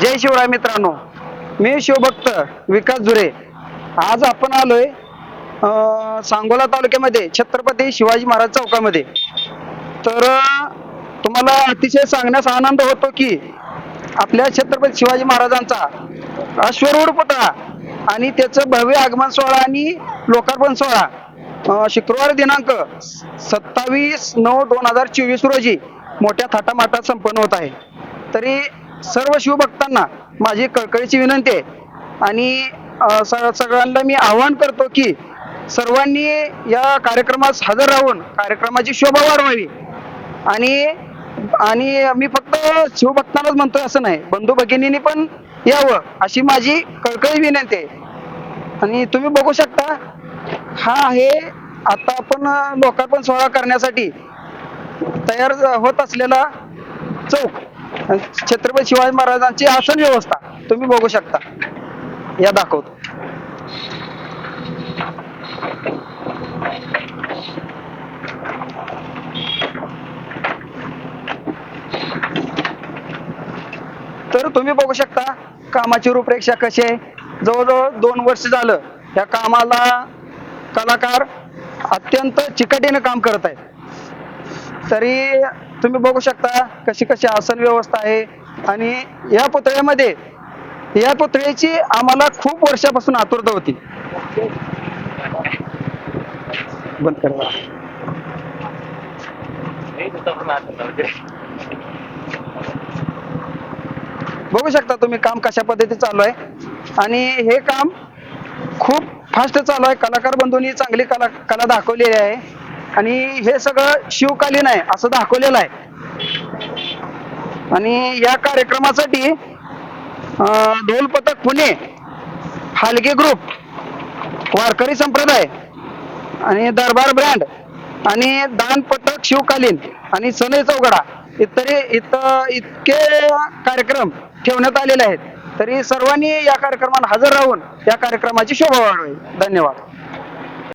जय शिवराय मित्रांनो. मी शिवभक्त विकास झुरे आज आपण आलोय सांगोला तालुक्यामध्ये छत्रपती शिवाजी महाराज चौकामध्ये. तर तुम्हाला अतिशय सांगण्यास आनंद होतो की आपल्या छत्रपती शिवाजी महाराजांचा अश्वरूढ पुतळा आणि त्याचं भव्य आगमन सोहळा आणि लोकार्पण सोहळा शुक्रवार दिनांक सत्तावीस नऊ दोन हजार चोवीस रोजी मोठ्या थाटामाटात संपन्न होत आहे. तरी सर्व शिवभक्तांना माझी कळकळीची विनंती आहे. आणि स- सगळ्यांना मी आवाहन करतो की सर्वांनी या कार्यक्रमास हजर राहून कार्यक्रमाची शोभा वाढवावी. आणि आणि मी फक्त शिवभक्तांनाच म्हणतोय असं नाही बंधू भगिनींनी पण यावं अशी माझी कळकळी विनंती आहे. आणि तुम्ही बघू शकता हा आहे आता आपण लोकार्पण सोहळा करण्यासाठी तयार होत असलेला चौक. छत्रपती शिवाजी महाराजांची आसन व्यवस्था तुम्ही बघू शकता. या दाखवतो. तर तुम्ही बघू शकता कामाची रूपरेषा कशी आहे. जवळजवळ दोन वर्ष झालं या कामाला कलाकार अत्यंत चिकटीने काम करत आहेत. तरी तुम्ही बघू शकता कशी कशी आसन व्यवस्था आहे. आणि या पुतळ्यामध्ये या पुतळ्याची आम्हाला खूप वर्षापासून आतुरता होती. बंद करा. बघू शकता तुम्ही काम कशा पद्धती चालू आहे. आणि हे काम खूप फास्ट चालू आहे. कलाकार बंधूंनी चांगली कला कला दाखवलेली आहे. आणि हे सगळं शिवकालीन आहे असं दाखवलेलं आहे. आणि या कार्यक्रमासाठी ढोल पथक पुणे हालगे ग्रुप वारकरी संप्रदाय आणि दरबार ब्रँड आणि दान पथक शिवकालीन आणि सनई चौगडा इतरे इत इतके कार्यक्रम ठेवण्यात आलेले आहेत. तरी सर्वांनी या कार्यक्रमाला हजर राहून या कार्यक्रमाची शोभा वाढवी धन्यवाद.